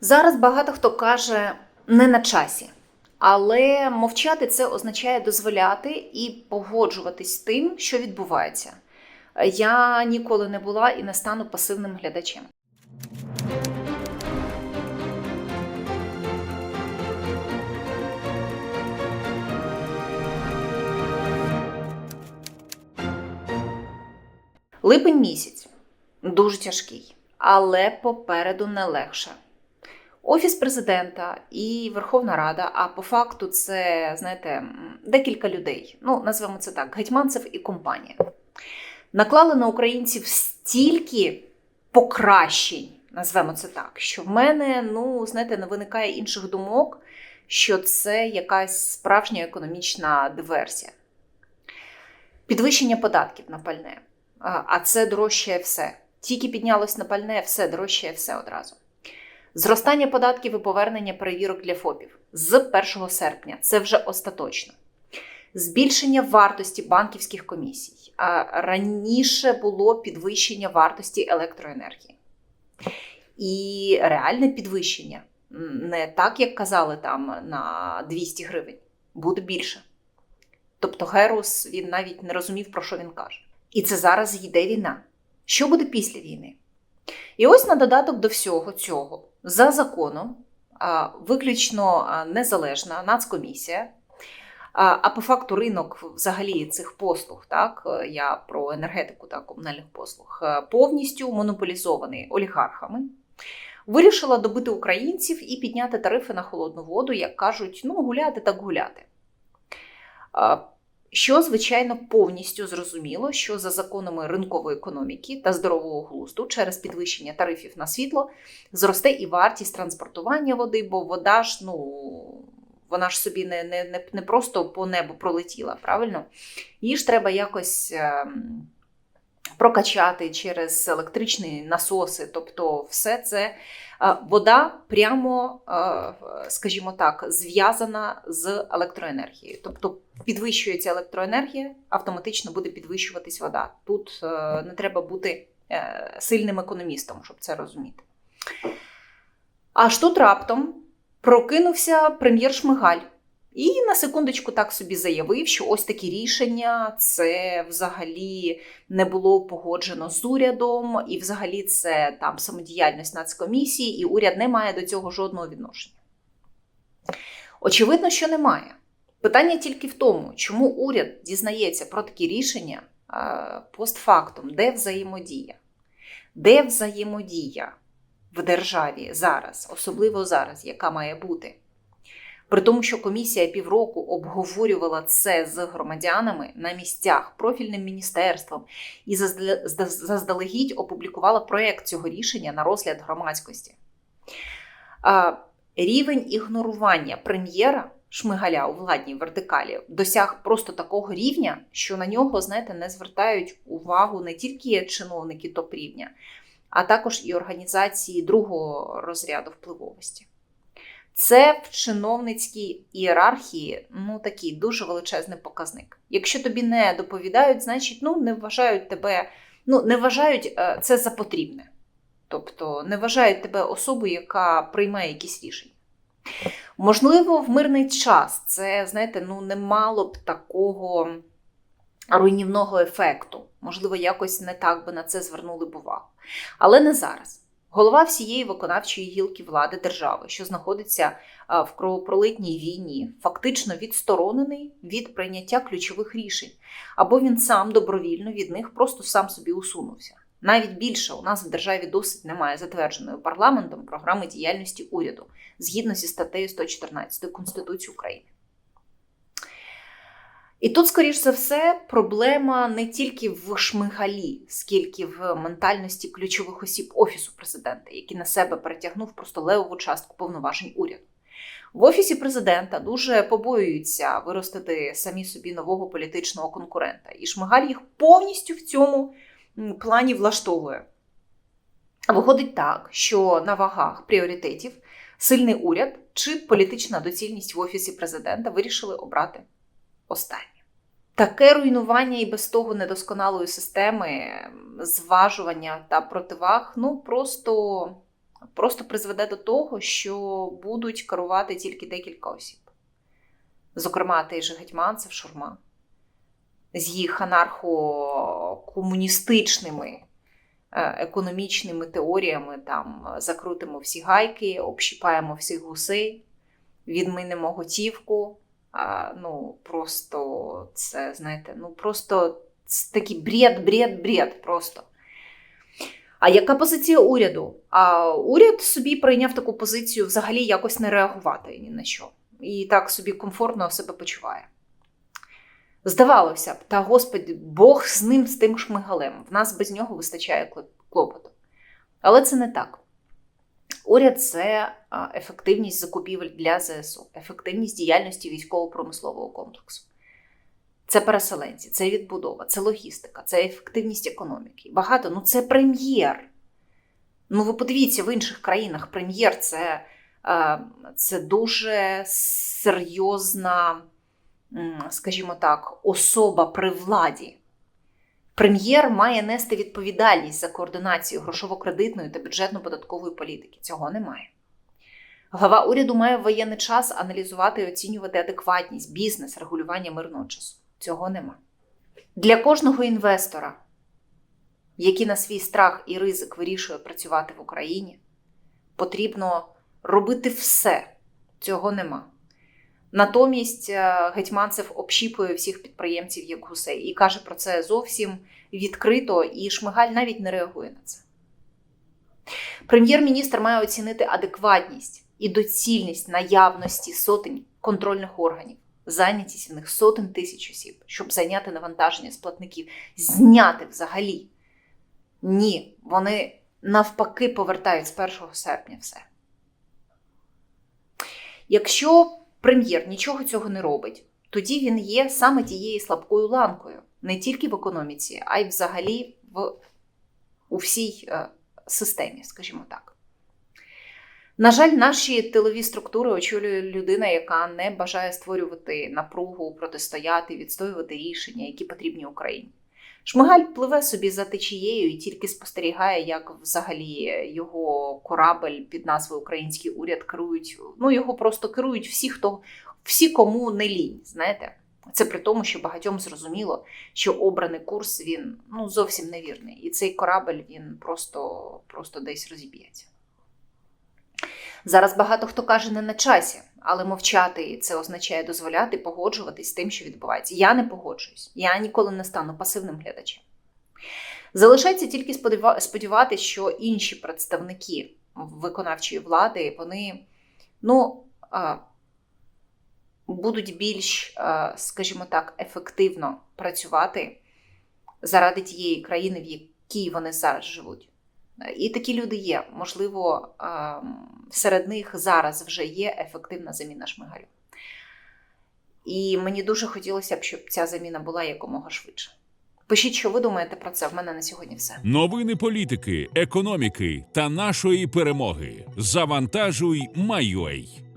Зараз багато хто каже не на часі, але мовчати це означає дозволяти і погоджуватись з тим, що відбувається. Я ніколи не була і не стану пасивним глядачем. Липень місяць дуже тяжкий, але попереду не легше. Офіс президента і Верховна Рада, а по факту це, знаєте, декілька людей. Ну, назвемо це так: гетьманцев і компанія. Наклали на українців стільки покращень, назвемо це так, що в мене, ну, знаєте, не виникає інших думок, що це якась справжня економічна диверсія. Підвищення податків на пальне. А це дорожчає все. Тільки піднялось на пальне, все дорожчає все одразу. Зростання податків і повернення перевірок для ФОПів з 1 серпня. Це вже остаточно. Збільшення вартості банківських комісій. Раніше було підвищення вартості електроенергії. І реальне підвищення не так, як казали там на 200 гривень, буде більше. Тобто Герус він навіть не розумів, про що він каже. І це зараз йде війна. Що буде після війни? І ось на додаток до всього цього, за законом, виключно незалежна нацкомісія, а по факту ринок взагалі цих послуг, так я про енергетику та комунальних послуг, е, повністю монополізований олігархами. Вирішила добити українців і підняти тарифи на холодну воду, як кажуть, ну гуляти так гуляти. Що, звичайно, повністю зрозуміло, що за законами ринкової економіки та здорового глузду через підвищення тарифів на світло зросте і вартість транспортування води, бо вода ж, ну, вона ж собі не, не, не, не просто по небу пролетіла, правильно? Її ж треба якось ем, прокачати через електричні насоси, тобто все це. Е, Вода прямо, е, скажімо так, зв'язана з електроенергією. Тобто підвищується електроенергія, автоматично буде підвищуватись вода. Тут е, не треба бути сильним економістом, щоб це розуміти. Аж тут раптом прокинувся прем'єр Шмигаль. І на секундочку так собі заявив, що ось такі рішення це взагалі не було погоджено з урядом, і взагалі це там самодіяльність нацкомісії, і уряд не має до цього жодного відношення. Очевидно, що немає. Питання тільки в тому, чому уряд дізнається про такі рішення е, постфактум, де взаємодія? Де взаємодія в державі зараз, особливо зараз, яка має бути? При тому, що комісія півроку обговорювала це з громадянами на місцях профільним міністерством і заздалегідь опублікувала проєкт цього рішення на розгляд громадськості. Рівень ігнорування прем'єра Шмигаля у владній вертикалі досяг просто такого рівня, що на нього, знаєте, не звертають увагу не тільки чиновники топ-рівня, а також і організації другого розряду впливовості. Це в чиновницькій ієрархії ну такий дуже величезний показник. Якщо тобі не доповідають, значить ну не вважають тебе, ну не вважають е, це за потрібне. Тобто не вважають тебе особою, яка приймає якісь рішення. Можливо, в мирний час це, знаєте, ну не мало б такого руйнівного ефекту. Можливо, якось не так би на це звернули б увагу. Але не зараз. Голова всієї виконавчої гілки влади держави, що знаходиться в кровопролитній війні, фактично відсторонений від прийняття ключових рішень, або він сам добровільно від них просто сам собі усунувся. Навіть більше у нас в державі досить немає затвердженої парламентом програми діяльності уряду згідно зі статтею 114 Конституції України. І тут, скоріш за все, проблема не тільки в шмигалі, скільки в ментальності ключових осіб Офісу президента, який на себе перетягнув просто левову частку повноважень уряду. В Офісі президента дуже побоюються виростити самі собі нового політичного конкурента. І Шмигаль їх повністю в цьому плані влаштовує. Виходить так, що на вагах пріоритетів сильний уряд чи політична доцільність в Офісі президента вирішили обрати останнє. Таке руйнування і без того недосконалої системи зважування та противаг ну просто просто призведе до того, що будуть керувати тільки декілька осіб. Зокрема, той же Гетьманцев, Шурма, з їх анархо-комуністичними е, економічними теоріями, там закрутимо всі гайки, общіпаємо всіх гусей, відмінимо готівку. Ну, просто це, знаєте, ну просто такий бред, бред, бред просто. А яка позиція уряду? А уряд собі прийняв таку позицію взагалі якось не реагувати ні на що. І так собі комфортно себе почуває. Здавалося б, та господи, Бог з ним, з тим шмигалем. В нас без нього вистачає клопоту. Але це не так. Уряд це ефективність закупівель для ЗСУ, ефективність діяльності військово-промислового комплексу. Це переселенці, це відбудова, це логістика, це ефективність економіки. Багато, ну це прем'єр. Ну, ви подивіться, в інших країнах прем'єр це, це дуже серйозна, скажімо так, особа при владі. Прем'єр має нести відповідальність за координацію грошово-кредитної та бюджетно-податкової політики. Цього немає. Глава уряду має в воєнний час аналізувати і оцінювати адекватність, бізнес, регулювання мирного часу. Цього нема. Для кожного інвестора, який на свій страх і ризик вирішує працювати в Україні, потрібно робити все. Цього нема. Натомість е, Гетьманцев общіпує всіх підприємців як гусей і каже про це зовсім відкрито, і Шмигаль навіть не реагує на це. Прем'єр-міністр має оцінити адекватність і доцільність наявності сотень контрольних органів, зайнятість в них сотень тисяч осіб, щоб зайняти навантаження з платників, зняти взагалі. Ні, вони навпаки повертають з 1 серпня все. Якщо прем'єр нічого цього не робить, тоді він є саме тією слабкою ланкою, не тільки в економіці, а й взагалі в, у всій е, системі, скажімо так. На жаль, наші тилові структури очолює людина, яка не бажає створювати напругу, протистояти, відстоювати рішення, які потрібні Україні. Шмигаль пливе собі за течією і тільки спостерігає, як взагалі його корабель під назвою Український уряд керують. Ну його просто керують всі, хто всі, кому не лінь. Знаєте, це при тому, що багатьом зрозуміло, що обраний курс він ну зовсім невірний, і цей корабель він просто, просто десь розіб'ється. Зараз багато хто каже не на часі, але мовчати це означає дозволяти погоджуватись з тим, що відбувається. Я не погоджуюсь, я ніколи не стану пасивним глядачем. Залишається тільки сподіватися, що інші представники виконавчої влади вони ну, будуть більш, скажімо так, ефективно працювати заради тієї країни, в якій вони зараз живуть. І такі люди є. Можливо, серед них зараз вже є ефективна заміна шмигалю. І мені дуже хотілося б, щоб ця заміна була якомога швидше. Пишіть, що ви думаєте про це. В мене на сьогодні все. Новини політики, економіки та нашої перемоги. Завантажуй, Майой.